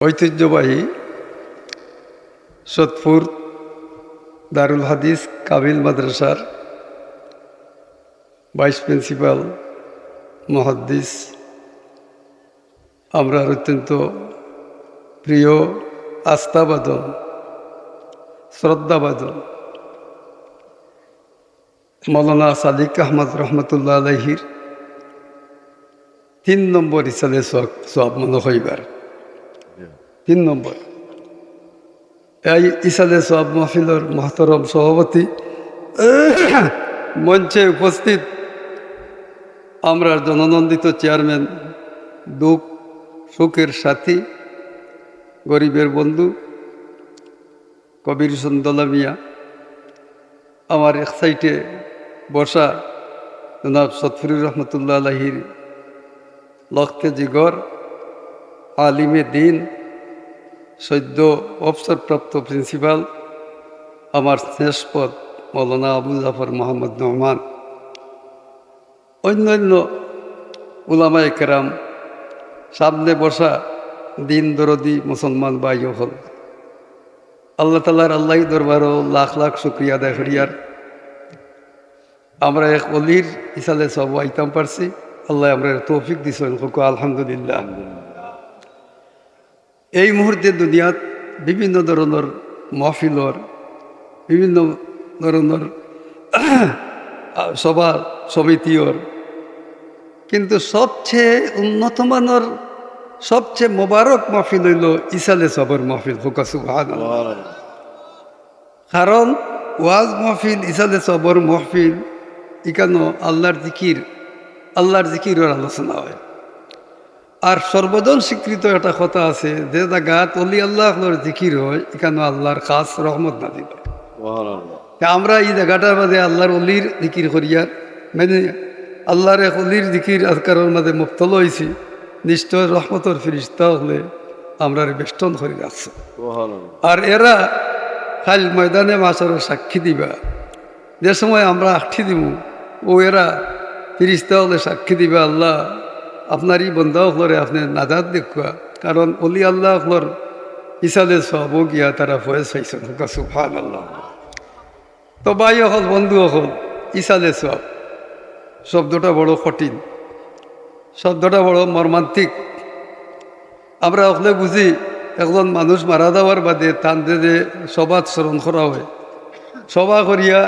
ঐতিহ্যবাহী সোদপুর দারুল হাদিস কাবিল মাদ্রাসার ভাইস প্রিন্সিপাল, মহাদ্দিস। আমরা অত্যন্ত প্রিয় আস্থাবাদন, শ্রদ্ধাবাদন। মৌলানা সাদিক আহমদ রহমতুল্লাহ আলহির তিন নম্বর ইসালে সব মনে হইবার। তিন নম্বর। এই ইসালে সব মাহফিলর মহতরম সভাপতি মঞ্চে উপস্থিত আমরা জননন্দিত চেয়ারম্যান দুঃখ, সুখের সাথী, গরিবের বন্ধু, কবির সুন্দলা মিয়া, আমার এক সাইটে বসা জনাব সতফুরুর রহমতুল্লাহ আলহির লক্ষ্যে জিগর, আলিমে দিন সদ্য অবসরপ্রাপ্ত প্রিন্সিপাল, আমার স্নেহপদ মৌলানা আবুল জাফর মোহাম্মদ নহমান অন্যান্য উলামা কেরাম, সামনে বসা দিন দরদি মুসলমান বাই হল। আল্লাহ তালার আল্লাহ দরবারও লাখ লাখ শুক্রিয়া আদায় করিয়ার আমরা এক অলির ইসালে সব আইতাম পারছি। আল্লাহ আমরা তৌফিক দিছেন আলহামদুলিল্লাহ। এই মুহূর্তে দুনিয়াত বিভিন্ন ধরনের মহফিলর, বিভিন্ন ধরনের সভা সমিতির, কিন্তু সবচেয়ে উন্নত মানের, সবচেয়ে মোবারক মহফিল হইল ইসালে সবর মহফিল কারণ ওয়াজ মহফিল ইসালে সবর মহফিল ইকানো আল্লাহর জিকির, আল্লাহর জিকিরের আলোচনা হয়। আর সর্বজন স্বীকৃত একটা কথা আছে যে জায়গাত অলি আল্লাহর জিকির হয় এখানে আল্লাহর খাস রহমত না দিবে। আমরা এই জায়গাটার মাঝে আল্লাহর অলির জিকির করিয়ার মানে আল্লাহর এক অলির জিকির আজকারের মাঝে মুক্তল হয়েছি নিশ্চয় রহমতর ফিরিস্তা হলে আমরা বেষ্টন করে রাখছি আর এরা খাল ময়দানে মাছের সাক্ষী দিবা। যে সময় আমরা আঠি দিব ও এরা ফিরিস্তা হলে সাক্ষী দিবা আল্লাহ। আপনারই বন্ধা হলরে আপনি নাজাদ দেখুয়া। কারণ অলি আল্লাহ হলর ইসালে সব গিয়া তারা ভয়ে চাইছেন। সুফান আল্লাহ তো বাই হল, বন্ধু হল, ইসালে সব। শব্দটা বড় কঠিন। শব্দটা বড় মর্মান্তিক। আমরা হলে বুঝি একজন মানুষ মারা যাওয়ার বাদে তান যে সবাদ স্মরণ করা হয়। সভা করিয়া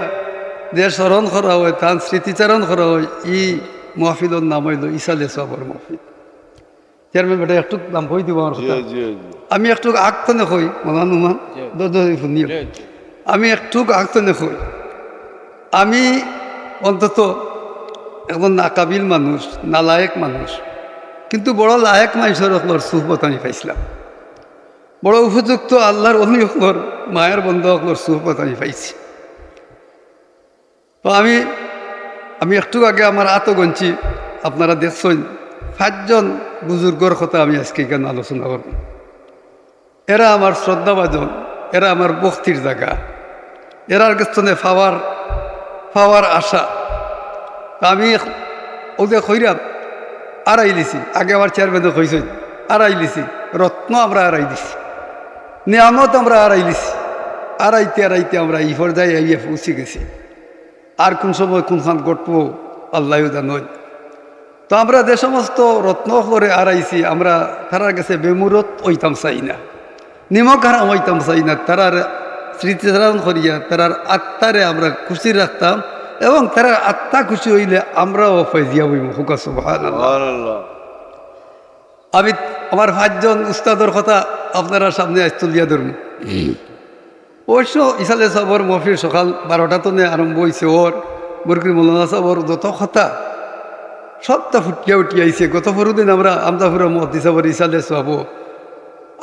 যে স্মরণ করা হয়, তান স্মৃতিচারণ করা হয়। ই মহফিলর নাম হইল ইসালে সবর মহফিল চেয়ারম্যান বেটা একটু নাম হই দিব আমার কথা? আমি একটু আগতনে হই মনা নুমান? শুনিও আমি একটু আগতনে হই আমি অন্তত একজন নাকাবিল মানুষ নালায়ক মানুষ কিন্তু বড় লায়ক মানুষের অকলর সুহবত আমি পাইছিলাম। বড় উপযুক্ত আল্লাহর অন্য অকলর মায়ের বন্ধু অকলর সুহবত আমি পাইছি। তো আমি আমি একটু আগে আমার আতগঞ্চি আপনারা দেখছেন, পাঁচজন বুজুর্গর কথা আমি আজকে এখানে আলোচনা করব। এরা আমার শ্রদ্ধাভাজন, এরা আমার বক্তির জায়গা। এরার কাছে ফাওয়ার ফাওয়ার আশা। আমি ওদের খৈরাম, আড়াই লিছি। আগে আমার চেয়ারম্যানে কইছেন, আড়াই লিছি। রত্ন আমরা আড়াই দিছি। নিয়ামত আমরা আড়াই লিছি। আড়াইতে আড়াইতে আমরা এই পর্যায়ে আইয়ে পৌঁছে গেছি। আর কোন সময় কোনখান ঘটবো আল্লাহ জানই। তো আমরা যে সমস্ত রত্ন করে আড়াইছি আমরা তারার কাছে বেমুরত ওইতাম চাই না। নিমক হারাম ওইতাম চাই না। তারার স্মৃতিচারণ করিয়া তারার আত্মারে আমরা খুশি রাখতাম এবং তারা আত্মা খুশি হইলে আমরাও ফয়জিয়া হইব হুকা সুবহান আমি আমার পাঁচজন উস্তাদর কথা আপনারা সামনে আজ তুলিয়া ধরুন অবশ্য ইসালে সাবর মফির সকাল বারোটা তো আরম্ভ হয়েছে ওর বরকির মৌলানা সাবর যত কথা সবটা ফুটিয়া উঠিয়া আইছে। গত দিন আমরা আমদাপুরের মহদি সাবর ইসালে সব।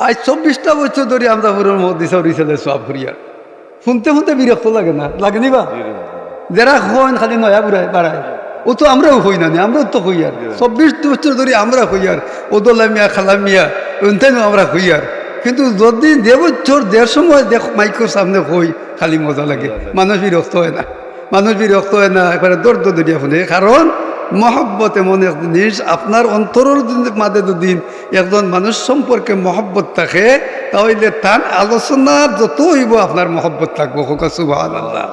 আজ চব্বিশটা বছর ধরে আমদাপুরের মহদি সাবর ইসালে সব করিয়া। শুনতে শুনতে বিরক্ত লাগে না? লাগেনি বা? যারা হন খালি নয়া বুড়ায় বাড়ায়। ও তো আমরাও হই না আমরাও তো হই আর। চব্বিশ বছর ধরে আমরা হই আর। ওদলা মিয়া খালা মিয়া ওনতেন আমরা হই আর। কিন্তু যদি যে বছর দেড় সময় দেখ মাইকের সামনে হই খালি মজা লাগে। মানুষ বিরক্ত হয় না। মানুষ বিরক্ত হয় না একবারে দৌড় দৌড়িয়া শুনে। কারণ মহব্বত এমন এক জিনিস আপনার অন্তরের যদি মাঝে দুদিন একজন মানুষ সম্পর্কে মহব্বত থাকে তাহলে তার আলোচনার যত হইব আপনার মহব্বত থাকব। হোক সুবাহ আল্লাহ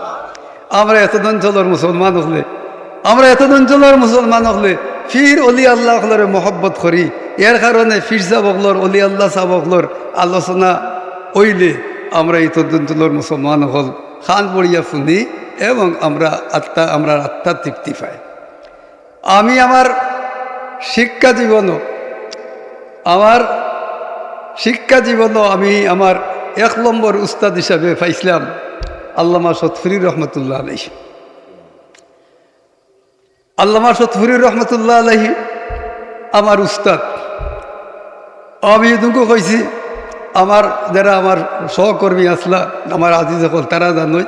আমরা এত অঞ্চলের মুসলমান হলে আমরা এত অঞ্চলের মুসলমান হলে ফির অলি আল্লাহ মহব্বত করি। এর কারণে ফির সাবকলর অলি আল্লাহ সাবকলর আলোচনা হইলে আমরা এই তদন্তলের মুসলমান হল, খান পড়িয়া শুনি এবং আমরা আত্মা আমরা আত্মা তৃপ্তি পাই। আমি আমার শিক্ষা জীবনও, আমার শিক্ষা জীবনও আমি আমার এক নম্বর উস্তাদ হিসাবে পাইছিলাম আল্লামা সতফুরি রহমতুল্লাহ আলহী আল্লামা সতফুরি রহমতুল্লাহ আলহী আমার উস্তাদ। আমি এদুকু কইছি আমার যারা আমার সহকর্মী আসলা আমার আজি যখন তারা জানই।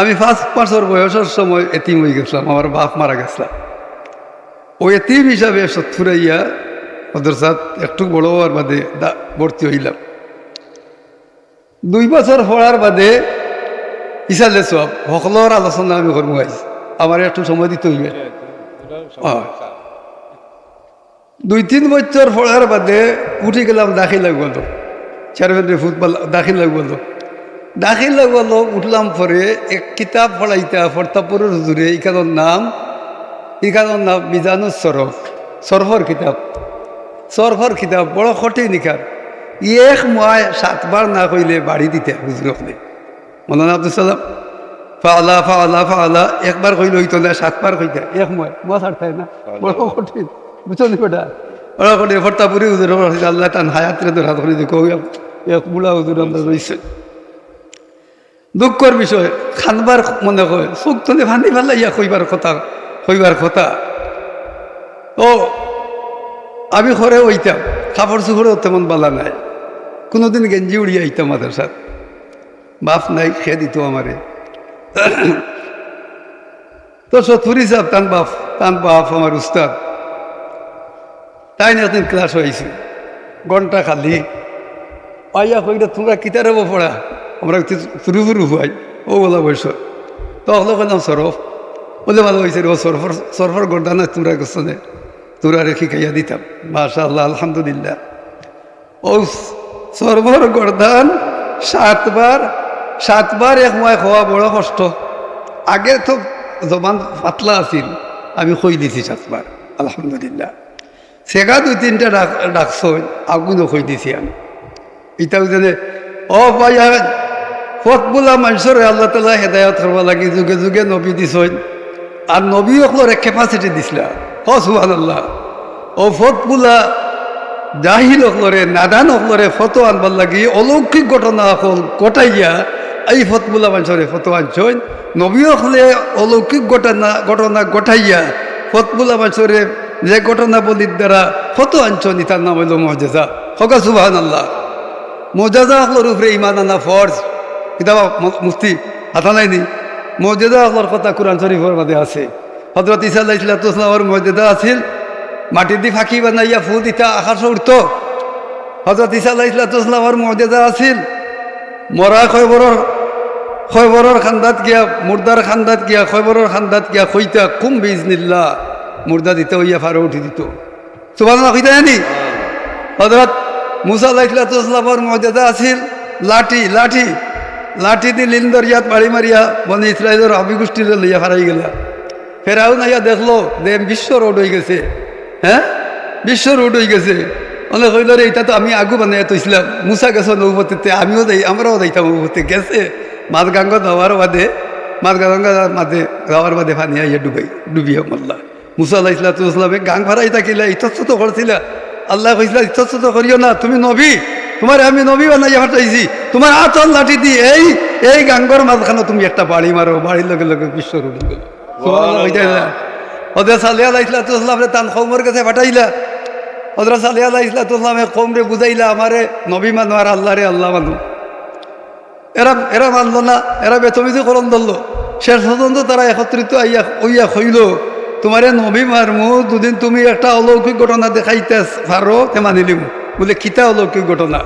আমি পাঁচ বছর বয়সের সময় এতিম হয়ে গেছিলাম আমার বাপ মারা গেছিলাম ওই এতিম হিসাবে সত্তরাইয়া মদরসাত একটু বড় হওয়ার বাদে ভর্তি হইলাম। দুই বছর পড়ার বাদে ইসালে সব সকলের আলোচনা আমি করব আইছি আমার একটু সময় দিতে হইবে। হয়। দুই তিন বছর পড়ার বাদে উঠে গেলাম দাখিল লাগল চেয়ারম্যানের ফুটবল দাখিল লাগল দাখিল লাগল উঠলাম পরে এক কিতাব পড়াইতা ফর্তাপুরের হুজুরে ইখানোর নাম ইখানোর নাম মিজানুস সরফ সরফর কিতাব। সরফর কিতাব বড় কঠিন নিখার এক মায় সাতবার না কইলে বাড়ি দিতে হুজুর হলে মৌলানা আব্দুল সালাম ফাওলা ফাওলা ফাওলা একবার কইলে হইতো না সাতবার কইতে এক ময় মা ছাড়তাই না? বড় কঠিন। বুঝছ নি বেটা বড় কঠিন ফর্তাপুরি হুজুর আল্লাহ তান হায়াতরে তোর হাত করে দেখো এক বুড়া হুজুর আমরা রয়েছে দুঃখর বিষয়, খানবার মনে হয় চোখ তলে ফান্দি ফেলাইয়া কইবার কথা কইবার কথা। ও, আমি ঘরে হইতাম, কাপড় চোপড়েও তেমন বালা নাই। কোনোদিন গেঞ্জি উড়িয়ে আইতাম আমাদের সাথে। বাপ নাই, খেয়ে দিত আমারে। তো সতুরি সাহেব তান বাপ তান বাপ আমার উস্তাদ। তাই না একদিন ক্লাস হয়েছে। ঘণ্টা খালি। আইয়া কইটা তোমরা কিতারে পড়া? আমরা ফুরু ফুরু হুয়াই ও বলা বয়স। তো হলো কইলাম, সরফ। বলে ভালো হয়েছে ও সরফর সরফর গর্দানা তোমরা গেছো নে। তোরা রেখে খাইয়া দিতাম। মাশা আল্লাহ আলহামদুলিল্লাহ। ও সরফর গর্দান সাতবার সাতবার এক মায় খাওয়া বড় কষ্ট। আগে তো জবান পাতলা আছিল, আমি কই দিছি সাতবার আলহামদুলিল্লাহ। সেগা দুই তিনটা ডাক ডাকছ আগুনও কই দিছি আমি। ইটাও যেনে ও ভাই ফত বোলা মানুষের আল্লাহ তালা হেদায়ত করব লাগে, যুগে যুগে নবী দিছ আর নবী অকলর ক্যাপাসিটি দিছিলা। হ সুহান আল্লাহ ও ফত বোলা জাহিল অকলরে নাদান অকলরে ফটো আনবার লাগি অলৌকিক ঘটনা অকল ঘটাইয়া এই ফত বোলা মানুষরে ফটো আনছই। নবী অকলে অলৌকিক ঘটনা ঘটনা ঘটাইয়া বোলা মানুষরে যে ঘটনা বলির দ্বারা ফটো আনছন, তার নাম হইল মহজেজা হকা সুবাহান আল্লাহ মর্যাদা আকলর উপরে ইমান আনা ফর্জ। কিতাবা মুফতি হাতা নাইনি মর্যাদা আকলর কথা কোরআন শরীফের মধ্যে আছে। হজরত ইসা আল্লাহ ইসলাতামের মর্যাদা আছিল, মাটি দি ফাঁকি বানাইয়া ফু দিতা আকাশ উঠত হজরত ইসা আল্লাহ ইসলাতামের মর্যাদা আছিল, মরা খয়বরর খয়বরর খান্দাত গিয়া, মুর্দার খান্দাত গিয়া, খয়বরর খান্দাত গিয়া খইতা কুম বিজনিল্লা মুর্দা দিতে হইয়া ফারো উঠি দিত। কইতা জানি? হজরত মুসা মর্যাদা আছিল, লাঠি লাঠি লাঠি দি লিন দরিয়াত বাড়ি মারিয়া বনে ইসরায়েলের অবিগোষ্ঠীর লইয়া হারাই গেলা। ফেরাও নাইয়া দেখল যে বিশ্ব রোড হয়ে গেছে। হ্যাঁ? বিশ্ব রোড হয়ে গেছে। অনেক কইল, রে এটা তো আমি আগু বানাইয়া তৈছিলাম মুসা গেছে নৌপতিতে, আমিও যাই, আমরাও যাইতাম নৌপতি গেছে। মাছ গাঙ্গ যাওয়ার বাদে মাছ গাঙ্গা মাঝে যাওয়ার বাদে ফানি আইয়া ডুবাই, ডুবিয়া মল্লা মুসা আল্লাহ ইসলাতামে গাং ভাড়াই থাকিলা ইতস্ত করছিলা। আল্লাহ কইসলা ইতস্ত করিও না, তুমি নবী। তোমার আমি নবী বানাইয়া ফাটাইছি তোমার আতল লাঠি দি এই এই গাঙ্গর মাঝখানে তুমি একটা বাড়ি মারো, বাড়ির লগে লগে বিশ্ব রুডি গেল ওদের সালিয়া আলাহ ইসলাতামে তান কৌমর কাছে ফাটাইলা ওদের সালিয়া আলাহ ইসলাতামে কৌমরে বুঝাইলা, আমারে নবী মানু আর আল্লাহ রে আল্লাহ মানু। এরা এরা মানল না, এরা বেতমিতি করন ধরলো। শেষ পর্যন্ত তারা একত্রিত আইয়া ওইয়া হইল। তোমারে নবী মারমু, দুদিন তুমি একটা অলৌকিক ঘটনা দেখাইতে পারো তে মানিলিম বলে, কিতা অলৌকিক ঘটনা?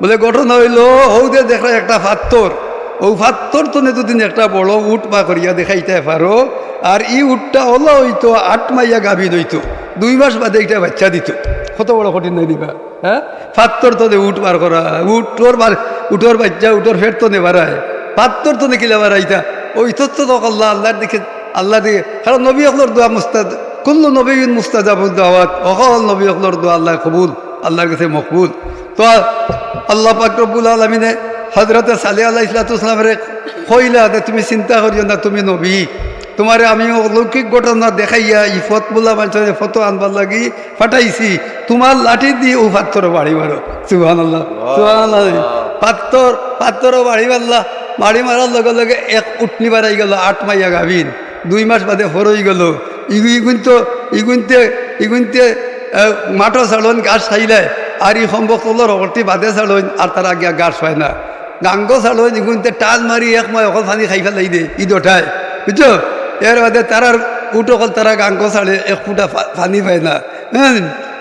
বলে, ঘটনা হইল হৌ যে দেখা একটা ফাত্তর। ও ফাত্তর তো দুদিন একটা বড় উঠ বা করিয়া দেখাইতে পারো আর ই উটটা হলো হইতো আট মাইয়া গাভীন হইতো দুই মাস বাদে এটা বাচ্চা দিত। কত বড় কঠিন নাই দিবা হ্যাঁ? পাত্তর তো উঠ বার করা উঠ তোর বার উঠোর বাচ্চা উঠোর ফের তো নে পাত্তর তো নেকিলে বাড়াইতা? ওই তথ্য তো আল্লাহ আল্লাহর দিকে আল্লাহ দিকে কারণ নবী অকলর দোয়া মুস্তাদ কুল্লু নবী মুস্তাজাবুদ দাওয়াত অকল নবী অকলর দোয়া আল্লাহ কবুল আল্লাহর কাছে মকবুল। তো আল্লাহ পাক রব্বুল আলমিনে হজরতে সালি আল্লাহ ইসলাতামের কইলা যে তুমি চিন্তা করিও না তুমি নবী। তোমারে আমি অলৌকিক ঘটনা দেখাইয়া ই ফত বলা মানুষের ফটো আনবার লাগি ফাটাইছি তোমার লাঠি দিয়ে ও পাত্তর বাড়ি মারো। সুহান আল্লাহ। সুহান আল্লাহ পাত্তর পাত্তর বাড়ি মারলা বাড়ি মারার লগে লগে এক উঠনি বাড়াই গেল আট মাইয়া গাভিন। দুই মাস বাদে হরই গেল। ইগু ইগুন তো ইগুনতে ইগুনতে মাঠো ছাড়ন গাছ খাইলে আর ই সম্ভব তলর অগরটি বাদে ছাড়ন আর তার আগে গাছ পায় না। গাঙ্গ ছাড়ন ইগুনতে টাল মারি এক মাই অকল পানি খাই ফেলাই দে ই দোটায় বুঝছ এর বাদে তারার উঠ অকল তারা গাঙ্গ ছাড়ে এক ফুটা পানি পায় না। হ্যাঁ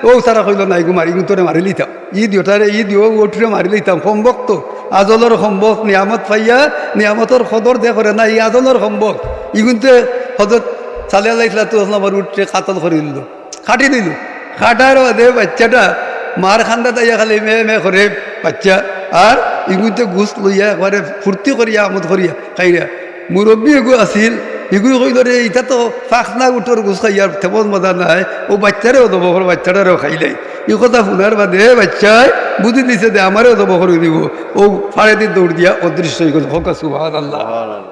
ও তারা কইল না ইগু মারি ইগুন তোরে মারি লিতাম ই দিওটারে ই দিও উঠরে মারি লিতাম সম্ভব তো আজলের সম্ভব, নিয়ামত পাইয়া নিয়ামতর সদর দে করে না ই আজলের সম্ভব। ইগুনতে হজরত সালিয়া লাইছিলা তো আমার কাতল করে দিল। খাটি দিল। খাটার বাদে বাচ্চাটা মার খান্দা তাইয়া খালি মেয়ে মেয়ে করে বাচ্চা আর ইগুনতে ঘুষ লইয়া একবারে ফুর্তি করিয়া আমদ করিয়া খাইয়া। মুরব্বী এগু আছিল এগুলো কইল রে ইটা তো ফাঁকনা উঠোর ঘুষ খাইয়ার তেমন মজা নাই। ও বাচ্চারেও দেবো বাচ্চাটারেও খাইলাই এই কথা শুনার বাদে বাচ্চায় বুঝি দিছে যে আমারও দেবো করে দিব। ও ফাড়ে দিন দৌড় দিয়া অদৃশ্য হয়ে গেল। হোক সুহান আল্লাহ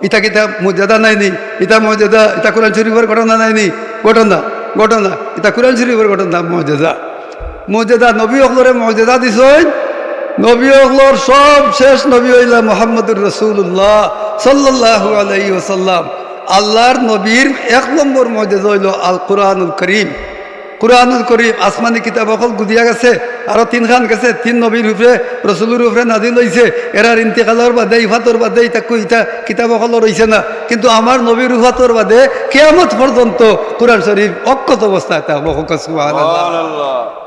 ইটা কিতা মর্যাদা নাইনি ইটা মর্যাদা ইটা কোরআন শরীফের ঘটনা নাইনি ঘটনা ঘটনা। এটা কোরআন শরীফের ঘটনা মর্যাদা মর্যাদা নবী অকলরে মর্যাদা দিছই। নবী অকলর সব শেষ নবী হইলা মোহাম্মদুর রসুল্লাহ সাল্লাহ আলাই ওসাল্লাম আল্লাহর নবীর এক নম্বর মর্যাদা হইল আল কোরআনুল করিম। কোরআনুল করিম আসমানি কিতাব অকল গুদিয়া গেছে আরও তিনখান গেছে তিন নবীর উপরে রসুলের উপরে নাজিল হয়েছে এরার ইন্তেকালর বাদে ইফাতর বাদে ইতাকু ইতা কিতাব অকল রয়েছে না। কিন্তু আমার নবীর উফাতর বাদে কেয়ামত পর্যন্ত কোরআন শরীফ অক্ষত অবস্থায় থাকব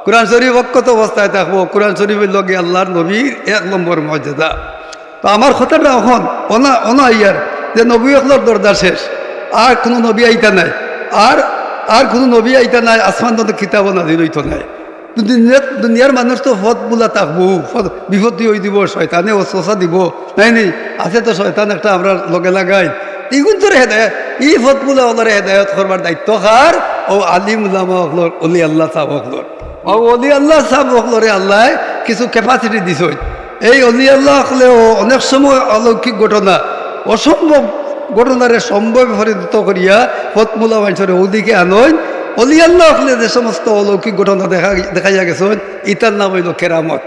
কোরআন শরীফ অক্ষত অবস্থায় থাকব কোরআন শরীফের লগে আল্লাহর নবীর এক নম্বর মর্যাদা তো আমার কথাটা এখন অনা অনা ইয়ার যে নবী অকলর দরজা শেষ আর কোনো নবী আইতা নাই। আর আর কোনো নবী আইতা নাই, আসমান তো কিতাব নাজিল হইতো নাই। দুনিয়ার দুনিয়ার মানুষ তো ফত বোলা থাকব বিপত্তি হয়ে দিব, শয়তানে অসা দিব। নাই নি আছে তো শয়তান একটা আমরা লগে লাগাই। ইগুন তোর হেদায়ত ই ফত বোলা ওলরে হেদায়ত করবার দায়িত্ব কার ও আলিম উলামা হকলর অলি আল্লাহ সাহ হকলর ও অলি আল্লাহ সাহ হকলরে আল্লাহ কিছু ক্যাপাসিটি দিছ। এই অলি আল্লাহ হকলেও অনেক সময় অলৌকিক ঘটনা অসম্ভব ঘটনারে সম্ভব পরিণত করিয়া ফতমুলা মানুষের ওদিকে আনয় অলি আল্লাহ হলে যে সমস্ত অলৌকিক ঘটনা দেখা দেখাইয়া গেছে ইতার নাম হইল কেরামত।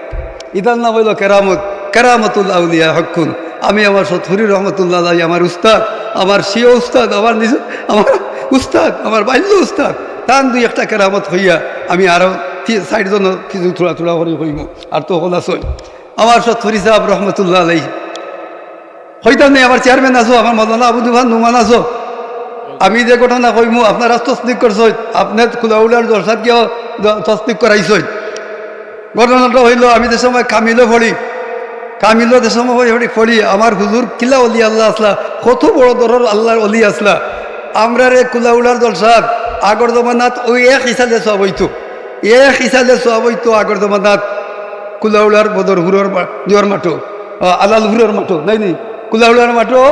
ইতার নাম হইল কেরামত। কেরামতুল্লাহ উলিয়া হকুন আমি আমার সথুরি রহমতুল্লাহ আমার উস্তাদ, আমার সিও উস্তাদ, আমার নিজ আমার উস্তাদ, আমার বাল্য উস্তাদ। তান দুই একটা কেরামত হইয়া আমি আরও সাইড জন কিছু থোড়া থোড়া করে হইব। আর তো হল আসই আমার সথুরি সাহেব রহমতুল্লাহ আলাই হইতাম নেই আমার চেয়ারম্যান আছো আমার মদনা আবু দুভান নুমান আছো। আমি যে ঘটনা কইমু, আপনারা তসদিক করছ আপনার কুলাউলার দর্শাত কিয় তসদিক করাইছ ঘটনাটা হইল, আমি যে সময় কামিলো পড়ি, কামিলো যে সময় পড়ি পড়ি, আমার হুজুর কিলা অলি আল্লাহ আসলা, কত বড় দরের আল্লাহর অলি আসলা। আমরা রে কুলাউলার দর্শাত আগর জমানাত ওই এক হিসাবে সব হইতো। এক হিসাবে সব হইতো আগর জমানাত। কুলাউলার বদর হুরর জোয়ার মাঠো আলাল হুরর মাঠো, নাই নি? কুলাউলার মাঠো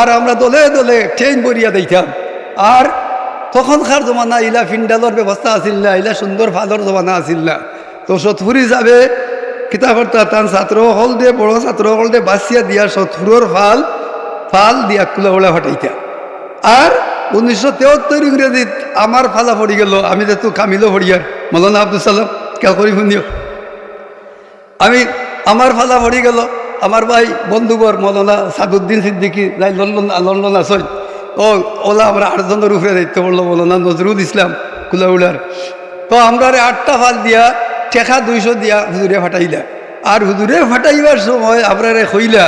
আর আমরা দলে দলে ট্রেন বরিয়া দিতাম। আর তখনকার জমানা ইলা ফিন্ডালর ব্যবস্থা আছিল না, ইলা সুন্দর ফালর জমানা আছিল না। তো সতফুরি যাবে কিতাবটা তান ছাত্র হল দে, বড় ছাত্র হল দে বাসিয়া দিয়া সতফুরর ফাল ফাল দিয়া কুলাউলা ফাটাইতা। আর উনিশশো তেহত্তর ইংরেজিত আমার ফালা পড়ি গেল, আমি যেহেতু কামিলো পড়িয়ার মৌলানা আব্দুল সালাম কেউ করি শুনিও? আমি আমার ফালা পড়ি গেল। আমার ভাই বন্ধুবর মৌলানা সাদুদ্দিন সিদ্দিকি যাই লন্ডন লন্ডন আসই ও, ওলা আমরা আটজনের উপরে দায়িত্ব পড়ল মৌলানা নজরুল ইসলাম কুলাউলার। তো আমরা আটটা ফাল দিয়া, ঠেকা দুইশো দিয়া হুজুরে ফাটাইলা। আর হুজুরে ফাটাইবার সময় আমরা হইলা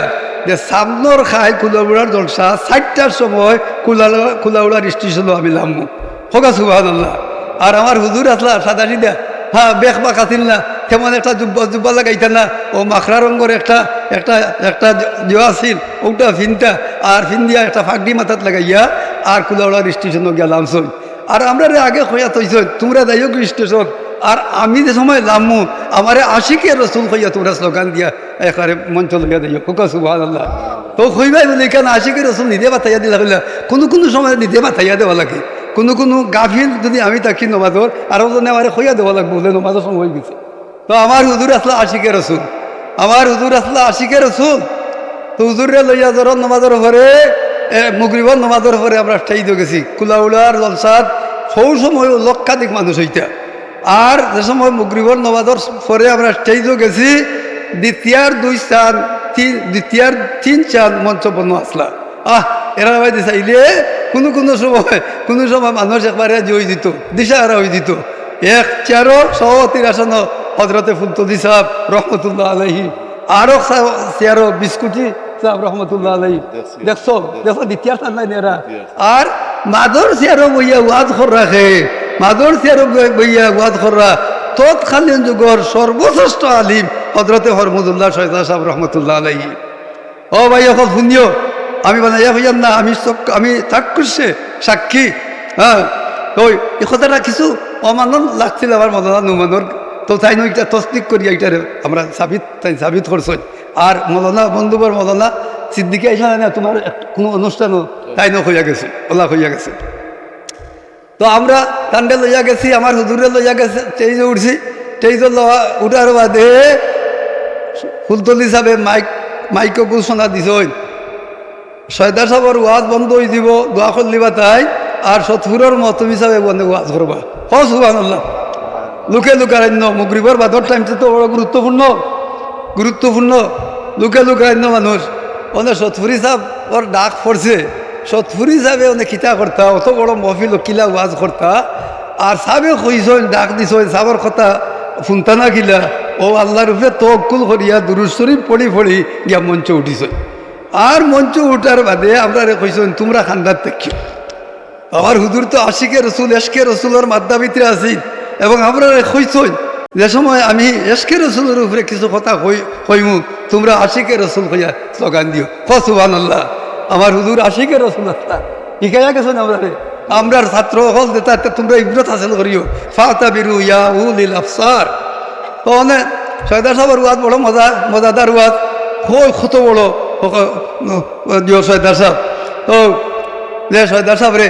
যে সামনর খাই কুলাউড়ার জলসা চারটার সময় কুলাউড়া কুলাউড়ার স্টেশনও আমি নামবো। হোকা সুবাহ আর আমার হুজুর আসলা সাদা সিদা হ্যাঁ বেখ বাক আছিল না তেমন একটা জুব্বা জুব্বা লাগাইতা না। ও মাখরা রঙের একটা একটা একটা জিও আছিল। ওটা ফিনটা, আর ফিন দিয়া একটা ফাঁকডি মাথাত লাগাইয়া আর কুলাউড়ার স্টেশনও গেলাম সই আর আমরা আগে হইয়া তৈছ তোমরা যাইও স্টেশন আর আমি যে সময় লামু আমারে আশিকে রসুল হইয়া তোমরা স্লোগান দিয়া একারে মঞ্চ লইয়া দিও কুকা আল্লাহ তো হইবাই বলে, কেন আশিকে রসুল নিজে বাতাইয়া দিলা হইলা কোনো কোনো সময় নিজে বাতাইয়া দেওয়া লাগে। কোনো কোনো গাফিল যদি আমি থাকি নমাজর, আরও জনে আমার হইয়া দেওয়া লাগবো বলে নমাজের সময় হয়ে গেছে। তো আমার হুজুর আসলা আশিকে রসুল। আমার হুজুর আসলা আশিকে রসুল। তো হুজুরে লইয়া জরন নমাজের পরে মুগরিবর নমাজের পরে আমরা ঠাই গেছি। কুলাউলার জলসাদ সৌ সময় লক্ষাধিক মানুষ হইতা। আর যে সময় মুগরিবর নমাজের পরে আমরা দিয়ে গেছি, দ্বিতীয়ার দুই চাঁদ, তিন, দ্বিতীয়ার তিন চাঁদ মঞ্চ বন্য আসলা। আহ, এরা ভাই চাইলে কোনো কোনো সময় কোনো সময় মানুষ একবারে জয় দিত দিশা এরা হয়ে দিত এক চেয়ারো সভাপতির আসন হজরতে ফুলতদি সাহেব রহমতুল্লাহ আলহি আরও চেয়ারো বিস্কুটি সাহেব রহমতুল্লাহ আলহি দেখছ? দেখো দ্বিতীয় নাই এরা। আর মাদর চেয়ারো বইয়া ওয়াজ খর রাখে মাদর চেয়ারো বইয়া ওয়াজ খররা। তৎকালীন যুগর সর্বশ্রেষ্ঠ আলিম হজরতে হরমদুল্লাহ সৈদা সাহেব রহমতুল্লাহ আলহি ও ভাই এখন শুনিও আমি বানাইয়া হইয়াম না আমি আমি থাক করছে সাক্ষী হ্যাঁ। তো এই কথাটা কিছু অমানন লাগছিল আমার মনে হয় নুমানোর তো তাই নয়, এটা তসদিক করি এইটারে আমরা সাবিত, তাই সাবিত করছ। আর মলনা বন্ধুবর মলনা সিদ্দিকে আইসা না, তোমার কোনো অনুষ্ঠানও তাই ন হইয়া গেছে, ওলা হইয়া গেছে। তো আমরা তান্ডে লইয়া গেছি, আমার হুজুরে লইয়া গেছে টেইজে উঠছি। টেইজে লওয়া, উঠার বাদে ফুলতলি সাহেবে মাইক মাইকো ঘোষণা দিছই ছয়টা সাবর ওয়াজ বন্ধ হয়ে দিব দোয়া করলিবা তাই, আর সতফুরের মতম হিসাবে বন্ধে ওয়াজ করবা। হ আল্লাহ লোকে লোকারণ্য মুগরিবর বাদর টাইমটা তো বড় গুরুত্বপূর্ণ। গুরুত্বপূর্ণ, লোকে লোকারণ্য মানুষ। ওনে সতফুরি সাহেব ওর ডাক পড়ছে। সতফুরি সাহেবে ওনে খিতা করতা? অত বড় মহফিল কিলা ওয়াজ করতা? আর সাবে কইসন ডাক দিছ সাবর কথা শুনতা না কিলা? ও আল্লাহর উপরে তকুল করিয়া দুরুজ শরীফ পড়ি পড়ি গিয়া মঞ্চ উঠিছ আর মঞ্চ উঠার বাদে আমরা কইসন তোমরা খান্দার দেখিও। আমার হুজুর তো আশিকে রসুল এসকে রসুলের মাদ্দা ভিতরে আছি এবং আমরা কইসই যে সময় আমি এসকে রসুলের উপরে কিছু কথা কইমু তোমরা আশিকে রসুল কইয়া স্লোগান দিও। কসুবান আল্লাহ আমার হুজুর আশিকে রসুল আল্লাহ। শিখাইয়া গেছেন আমরা আমরার ছাত্র হল দেতা তোমরা ইব্রত হাসিল করিও। ফাতা বিরু ইয়া উলিল আফসার তো অনেক সয়দার সাহেবের ওয়াজ বড় মজা, মজাদার ওয়াজ। কই কত বড় দিও সয়দার সাহেব। তো যে সয়দার সাহেব রে,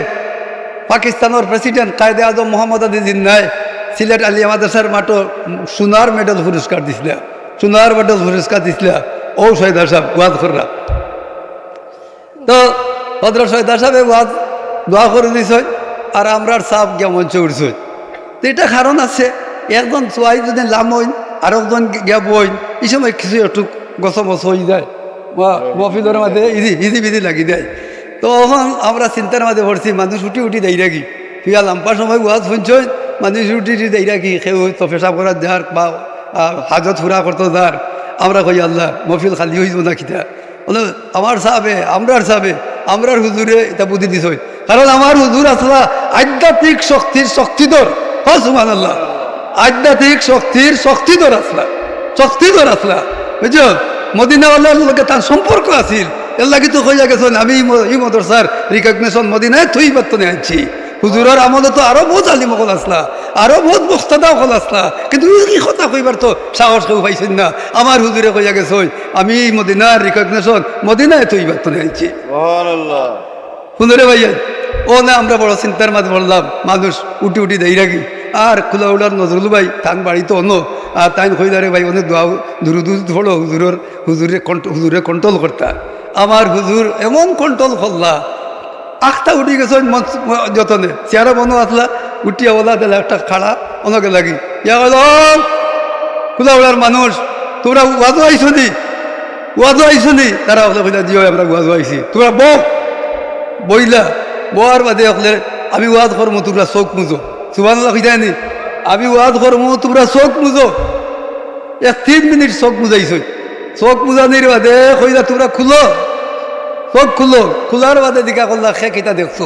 পাকিস্তানের প্রেসিডেন্ট কায়দে আজম মোহাম্মদ আদি জিন্নায় সিলেট আলিয়া মাদ্রাসার মাটো সোনার মেডেল পুরস্কার দিছিল, সোনার মেডেল পুরস্কার দিছিল। ও সৈদার সাহেব ওয়াজ কররা। তো ভদ্র সৈদার সাহেব ওয়াজ দোয়া করে দিছ, আর আমরার সাপ গিয়া মঞ্চে তো এটা কারণ আছে, একজন চোয়াই যদি লাম আর একজন গিয়া বইন, এই সময় কিছু একটু গছমছ হয়ে যায়, বা মফিলের মাঝে ইজি ইজি বিজি লাগি দেয় তো আমরা চিন্তার মাঝে পড়ছি, মানুষ উঠি উঠি দেই রাখি ফিয়া লাম্পার সময় ওয়াজ শুনছই মানুষ উঠি উঠি দেই রাখি কেউ তো পেশাব করার যার বা হাজত ফুরা করতো যার। আমরা কই, আল্লাহ মফিল খালি হইব না খিতা বলে, আমার সাবে আমরার সাবে আমরার হুজুরে এটা বুদ্ধি দিছ কারণ আমার হুজুর আসলা আধ্যাত্মিক শক্তির শক্তিধর। হ্যাঁ সুমান আল্লাহ আধ্যাত্মিক শক্তির শক্তিধর আসলা। শক্তিধর আসলা। বুঝছ? মদিনাওয়ালার লোকে তার সম্পর্ক আছিল। এর লাগি তো হইয়া গেছেন, আমি ই মদরসার রিকগনেশন মদিনায় থই বার্তনে আনছি। হুজুরের আমলে তো আরও বহুত আলিম অকল আসলা আরও বহুত বস্তাদা অকল আসলা কিন্তু কি কথা কইবার তো সাহস কেউ পাইছেন না। আমার হুজুরে কইয়া গেছে আমি মদিনার রিকগনেশন মদিনায় থই বার্তনে আনছি সুবহানাল্লাহ। সুন্দরে ভাইয়া ও না আমরা বড় চিন্তার মাঝে বললাম মানুষ উঠি উঠি দেই রাখি আর খোলা উড়ার নজরুল ভাই তান বাড়ি তো অন্য। আর তাই হইদারে ভাই অনেক দোয়া দুরু দুরু ধরো হুজুরের হুজুরে হুজুরে কন্ট্রোল করতা। আমার হুজুর এমন কন্ট্রোল করলা আখটা উঠি গেছে যতনে। চেয়ারা বনো আসলা উঠিয়া ওলা দিলে একটা খাড়া অনকে লাগি। উড়ার মানুষ, তোমরা ওয়াজও আইসো নি? ওয়াজও আইসো নি? তারা ওলা কইলা দিও আমরা ওয়াজও আইসি তোমরা বক বইলা বোয়ার বাদে হলে আমি ওয়াজ করব তোমরা চোখ মুজো। সুবান নি? আমি ওয়াজ করব তোমরা চোখ মুজো। এক তিন মিনিট চোখ মুজাইছ চোখ মুজানির বাদে কইলা, তোমরা খুলো। চোখ খুলো, খোলার বাদে দিকা করলা খে কিতা দেখছ?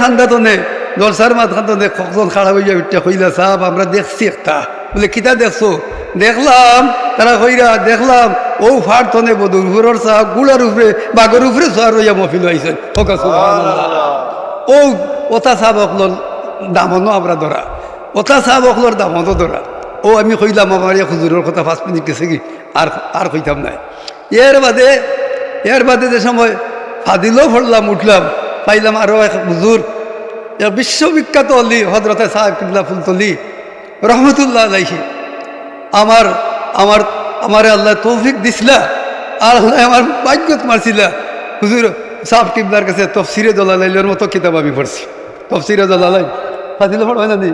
খান্দা তনে দলসার মাত খান্দনে কখন খাড়া হইয়া উঠতে কইলা সাহেব আমরা দেখছি একটা। বলে, কিতা দেখছ? দেখলাম, তারা কইরা, দেখলাম, ও ফার তনে বধুর উপরের চা গুড়ার উপরে বাগর উপরে চা রইয়া মফিল আইসেন ওকা ও, ওতা চাহ বকলর দামনো আমরা ধরা ওতা চাহ বকলর দামনো ধরা ও, আমি কইলাম আমার হুজুরের কথা পাঁচ মিনিট গেছে কি? আর আর কইতাম নাই। এর বাদে এর বাদে যে সময় ফাদিলও পড়লাম, উঠলাম, পাইলাম আরও এক হুজুর বিশ্ববিখ্যাত অলি হজরতে সাহেব কিবলা ফুলতলি, রহমতুল্লাহ আলাইহি। আমার আমার আমার আল্লাহ তৌফিক দিছিলা, আর আল্লাহ আমার ভাগ্যত মারছিলা হুজুর, সাহেব কিবলার কাছে তফসিরে দলালাইলের মতো কিতাব আমি পড়ছি। তফসিরে দলালাই ফাদিলে পড়াই না নি?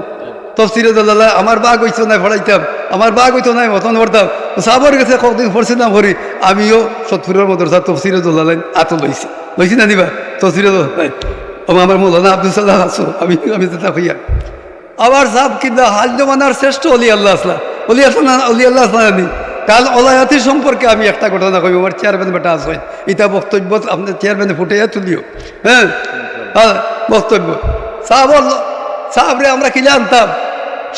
তফসিরে দলালাই আমার বাঘ হইতো নাই পড়াইতাম আমার বাঘ হইতো নাই মতন পড়তাম সাহাবার কাছে কতদিন পড়ছিলাম হরি, আমিও সৎপুরের সাহেব তফসিরে দলালাই আত লইছি। লইছি না নিবা? তফসিরে দলালাই ও আমার মৌলানা আব্দুল সাল্লাহ আছো, আমি আমি যেটা হইয়া। আবার সাহেব কিন্তু হাল জমানার শ্রেষ্ঠ অলি আল্লাহ আসলা। অলি আসলা অলি আল্লাহ আসলা জানি কাল অলায়াতি সম্পর্কে আমি একটা ঘটনা কইব, আমার চেয়ারম্যান বেটা আছে। ইটা বক্তব্য আপনার চেয়ারম্যানে ফুটাইয়া তুলিও। হ্যাঁ? হ্যাঁ বক্তব্য। সাহাব, সাহাবরে আমরা কিনে আনতাম?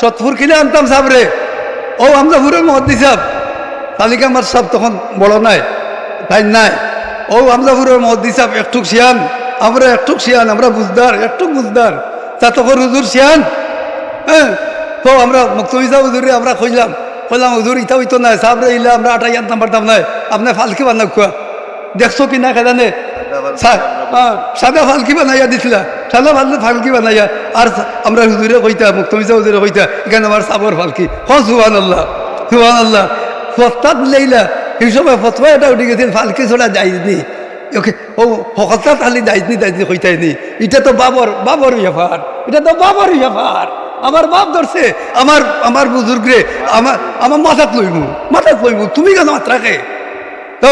সতপুর কিনে আনতাম সাহাবরে ও আমজাপুরের মহদ্দি সাহেব তালিকা আমার সব তখন বড় নাই, তাই নাই। ও আমজাপুরের মহদ্দি সাহেব একটুক শিয়ান। আমরা একটুক শিয়ান, আমরা বুঝদার, একটুক বুঝদার। তা তখন হুজুর শিয়ান? হ্যাঁ? তো আমরা মুক্তবিজা হুজুরে, আমরা খুঁজলাম কইলাম, হুজুর, ইতা হইতো নাই, সাবরে ইলা আমরা আটাই আনতাম পারতাম নাই। আপনার ফালকি বানা খুয়া। দেখছ কি না কেদানে সাদা ফালকি বানাইয়া দিছিলা। সাদা ভালো ফালকি বানাইয়া। আর আমরা হুজুরে কইতা মুক্তবিজা হুজুরে কইতা এখানে আমার সাবর ফালকি। হ সুহান আল্লাহ সুহান আল্লাহ ফস্তাত লেইলা এই সময় ফতোয়া এটা উঠে গেছিল ফালকি ছড়া যাইনি ওকে ও হঠাৎ খালি দায়িত্ব দায়িত্ব কইতাইনি এটা তো বাবর বাবর ব্যাপার এটা তো বাবর ব্যাপার আমার বাপ ধরছে আমার আমার বুজুর্গরে আমার আমার মাথাত লইব মাথাত লইব তুমি কেন মাত্রাকে? তো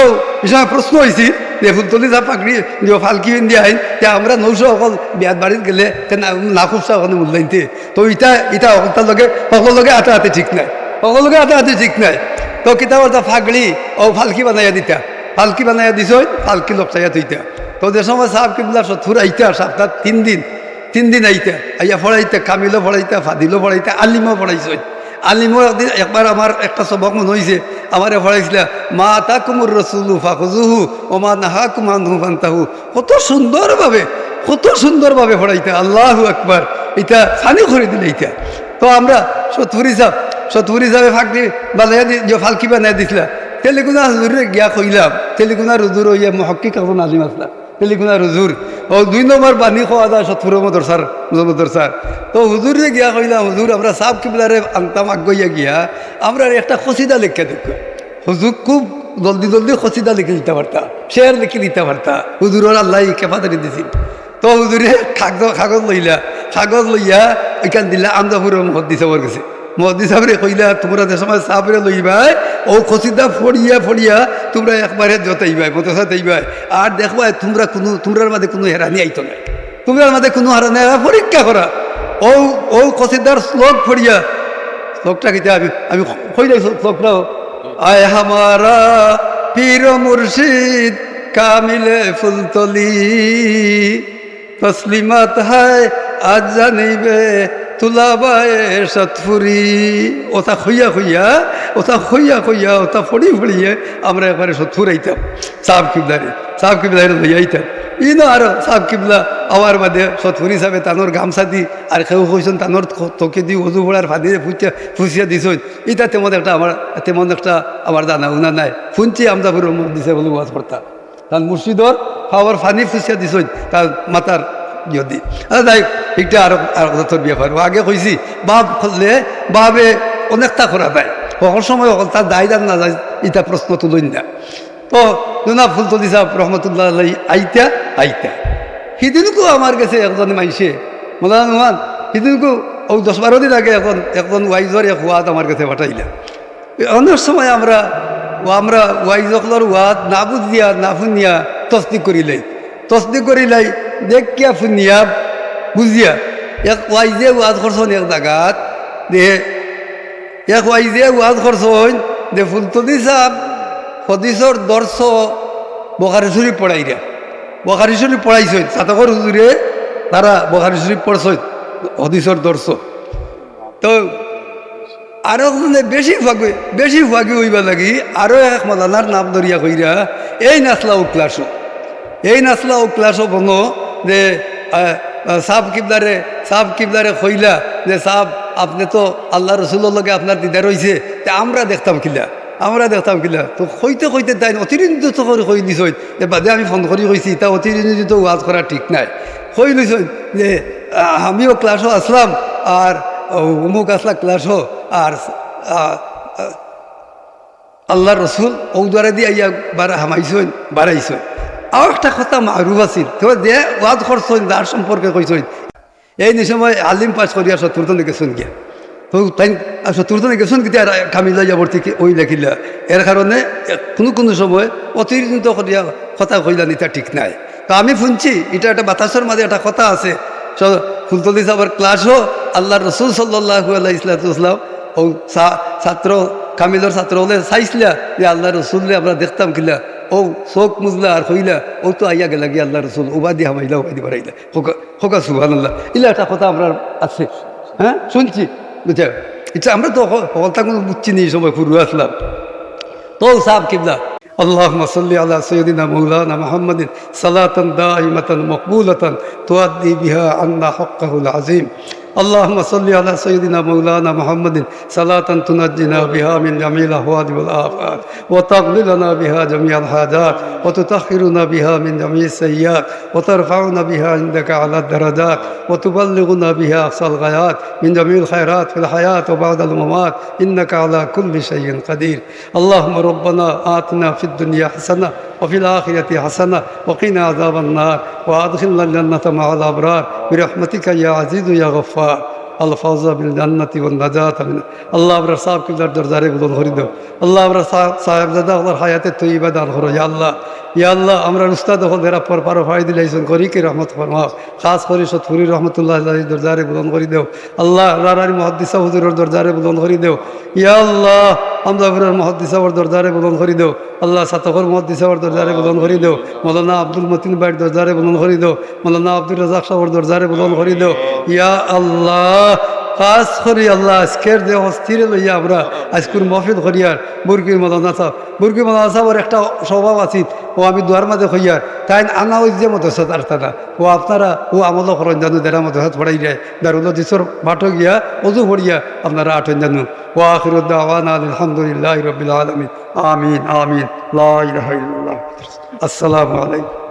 সময় প্রশ্ন হয়েছিল যে ফুলতলি যা পাকড়ি যে ফালকি দিয়ে আইন তে আমরা নৌশো অকল বিয়াত বাড়িত গেলে তে না খুবসা ওখানে মূল্যাইনতে তো ইটা ইটা অকলতার লগে সকল লগে আটা হাতে ঠিক নাই। সকল লগে আটা হাতে ঠিক নাই। তো কিতাব ফাগড়ি ও ফালকি বানাইয়া দিতা। ফালকি বানাইয়া দিছ ফালকি লপচাইয়া তুইতা তো যে সময় সাহেব কিবলা সথুর আইতা সপ্তাহ তিন দিন তিন দিন আইতা। আইয়া পড়াইতে কামিলও পড়াইতা ফাদিলও পড়াইতা আলিমও পড়াইছ আলিমও একদিন একবার আমার একটা সবক মনে হয়েছে আমারে পড়াইছিল, মা তা কুমুর রসুলু ফাকুজুহু ও মা নাহা কুমানহু ফান্তাহু। কত সুন্দরভাবে কত সুন্দরভাবে পড়াইতা, আল্লাহু আকবার, এটা সানি করে দিলে এইটা তো আমরা সতুরি সাহেব সতুরি সাহেব ফাঁকি দি, যে ফালকি বানাই দিছিলা, তেলেগুনা হুজুরে গিয়া কইলাম, তেলেগুনা হুজুর ইয়া মহক্কি কাকুন আজিম আসলা, তেলেগুনা হুজুর ও দুই নম্বর বানি খাওয়া দাওয়া সৎপুর মদর স্যার মদর স্যার তো হুজুরে গিয়া কইলাম হুজুর আমরা সাপ কিবলারে আনতাম আগ্গইয়া গিয়া, আমরা একটা খসিদা লেখা দেখো হুজুর খুব জলদি জলদি খসিদা লিখে দিতে পারতা শেয়ার লিখে দিতে পারতা হুজুরের আল্লাহ কেফাদারি দিছিল। তো হুজুরে কাগজ কাগজ লইলা কাগজ লইয়া, ওইখান দিলা আমদাপুরের মহদ্দি সাবর গেছে। মহদ্দি সাবরে কইলা, তোমরা যে সময় সাবরে লইবাই, ও খসিদা ফড়িয়া ফড়িয়া তোমরা একবারে জতাইবাই মতসা দেইবাই আর দেখবাই তোমরা কোনো, তোমরার মাঝে কোনো হেরানি আইতো না তোমরার মাঝে কোনো হারানি পরীক্ষা করা। ও ও খসিদার শ্লোক ফড়িয়া শ্লোকটা কিতা, আমি আমি কইলাই শ্লোকটাও আয় হামারা পীর মুর্শিদ কামিলে ফুলতলি, তসলিমাত হায় আজ জানিবে তুলাবায়ে সৎফুরি। ওটা খুইয়া খুইয়া ওটা খুইয়া খুইয়া ওটা ফড়ি ফড়িয়ে আমরা একবারে সৎফুর আইতাম সাহ কিবলারে। সাহ কিবলারে লইয়া আইতাম। ইনো আর সাহ কিবলা আমার বাদে সৎফুর হিসাবে তানোর গামছা দি, আর কেউ কইছেন তানোর তোকে দি ওজু ভোড়ার ফাঁদি ফুচিয়া ফুচিয়া দিছ ইটা তেমন একটা আমার, তেমন একটা আমার জানা উনা নাই। ফুঞ্চি আমদাপুরের মুখ দিছে বলে ওয়াজ করতাম তার মুর্শিদর খাওয়ার ফানি ফুচিয়া দিছ তার মাতার যদি। তাই এটা আরও আর তোর ব্যাপার আগে কইছি, বাপ করলে বাবে অনেকটা করা দেয় সকল সময় অকল তার দায় দান না যায়, ইটা প্রশ্ন তুলইন না। তো নুনা ফুল তুলি সাহেব রহমতুল্লাহ আইতা আইতা। সিদিনকো আমার কাছে একজন মাইছে। মোলা নুমান সিদিনকো ও দশ বারো দিন আগে এখন একজন ওয়াইজর এক ওয়াদ আমার কাছে পাঠাইলা। অনেক সময় আমরা ও আমরা ওয়াইজকলর ওয়াদ না বুঝিয়া, না শুনিয়া তসদিক করিলাই। তসদিক করিলাই দেখিয়া শুনিয়া বুঝিয়া এক ওয়াইজে ওয়াজ করছন এক জায়গাত দে, এক ওয়াইজে ওয়াজ করছন, দে ফুলতদি সাহ হদিসর দর্শ বখারি শরীফ পড়াইরা বখারি শরীফ পড়াইছে চাতকর হুজুরে তারা বখারি শরীফ পড়ছ হদিসর দর্শ তো আরও মানে বেশি ফাঁকি বেশি ফাঁকি হইবা লাগি আরও এক মালানার নাম ধরিয়া কইরা এই নাচলা উক্লাস, এই নাচলা উক্লাস বনো যে সাব কিবলারে সাব কিবলারে কইলা যে সাব, আপনি তো আল্লাহ রসুলের লগে আপনার দিদার হয়েছে তে আমরা দেখতাম কিলা, আমরা দেখতাম কিলা। তো কইতে কইতে তাই অতিরঞ্জিত করে কই দিছ যে বাদে আমি ফোন করি কইছি, তা অতিরঞ্জিত ওয়াজ করা ঠিক নাই। কই লইছ যে আমিও ক্লাসও আসলাম, আর অমুক আসলা ক্লাসও, আর আল্লাহ রসুল ও দ্বারা দিয়ে ইয়া বারা হামাইছইন বাড়াইছইন আর একটা কথা মারুফ আছিল। তো দে ওয়াজ করছইন যার সম্পর্কে কইছইন এই নি সময় আলিম পাস করিয়া চতুর্থনে গেছুন গিয়া। তো তাই চতুর্থনে গেছুন আর কামিলা যাবর থেকে ওই লেখিলা এর কারণে কোনো কোনো সময় অতিরিক্ত করিয়া কথা কইলা নিতা ঠিক নাই। তো আমি শুনছি এটা একটা বাতাসের মাঝে একটা কথা আছে। ফুলতলি সাহেবের ক্লাসও আল্লাহ রসুল সাল্লাহ আল্লাহ ইসলাতাম ও ছাত্র কামিলর ছাত্র হলে চাইছিলা যে আল্লাহ রসুলরে আমরা দেখতাম কিলা। ও চোখ মুজলা আর হইলা ও তো আইয়া গেলা গিয়ে আল্লাহ রসুল উবাদি হামাইলা উবাদি বাড়াইলা হোকা হোকা সুহান আল্লাহ ইলা একটা কথা আমরা আছে হ্যাঁ শুনছি বুঝছে এটা আমরা তো হলতা কোনো বুঝছি নি এই সময় পুরু আসলাম তো সাহেব কিবলা اللهم صل على سيدنا مولانا محمد صلاة دائمة مقبولة تؤدي بها عنا حقه العظيم اللهم صل على سيدنا مولانا محمد صلاة تنجينا بها من جميع الأهوال والآفات وتغفر لنا بها جميع الحاجات وتطهرنا بها من جميع السيئات وترفعنا بها عندك على الدرجات وتبلغنا بها أقصى الغايات من جميع الخيرات في الحياة وبعد الممات إنك على كل شيء قدير. اللهم ربنا آتنا في الدنيا حسنة وفي الآخرة حسنة وقنا عذاب النار وأدخلنا الجنة مع الأبرار برحمتك يا عزيز يا غفار. ওয়া আল্লাহ ফৌজা বিল জান্নাতি ও নাজাত আমিন আল্লাহ আবরার সাহেব কিবলার দরজারে গুলো ধরি দাও। আল্লাহ আবরার সাহেব দাদা আল্লাহর হায়াতে তৈবা দান করো, ইয়া আল্লাহ। ইয়া আল্লাহ, আমরা উস্তাদ হল এরা পর পারো ভাই দিলাইছেন করি কি রহমত ফরমা। খাস করি সতফুরি রহমতুল্লাহ দরজারে বুলন করি দেও। আল্লাহ রারারি মহাদ্দিসা হুজুরের দরজারে বুলন করি দেও। ইয়া আল্লাহ আমদাপুরের মহাদ্দিসাবর দরজারে বদন করি দেও। আল্লাহ সাতকর মহাদ্দিসাবর দরজারে বদন করি দেও। মৌলানা আব্দুল মতিন বাইট দরজারে বদন করি দেও। মৌলানা আব্দুল রাজাক সাহর দরজারে বদন করি দেও। ইয়া আল্লাহ কাজ করি আল্লাহ, আজকের যে অস্থির লইয়া আমরা, আজকুর মহফিল করিয়ার বুরকির মদনা সাহ বুরকি মদনা সাহর একটা স্বভাব আছিল ও আমি দুয়ার মাঝে হইয়ার, তাই আনা ওই যে মতো সার তারা। ও আপনারা, ও আমল করেন জানু দেড়া মতো হাত পড়াই যায়। দারুল্লা দিসর বাটো গিয়া অজু পড়িয়া আপনারা আঠেন জানু। ও আখিরুদ্দাওয়ান আলহামদুলিল্লাহ রবিল আলমিন। আমিন আমিন। আসসালামু আলাইকুম।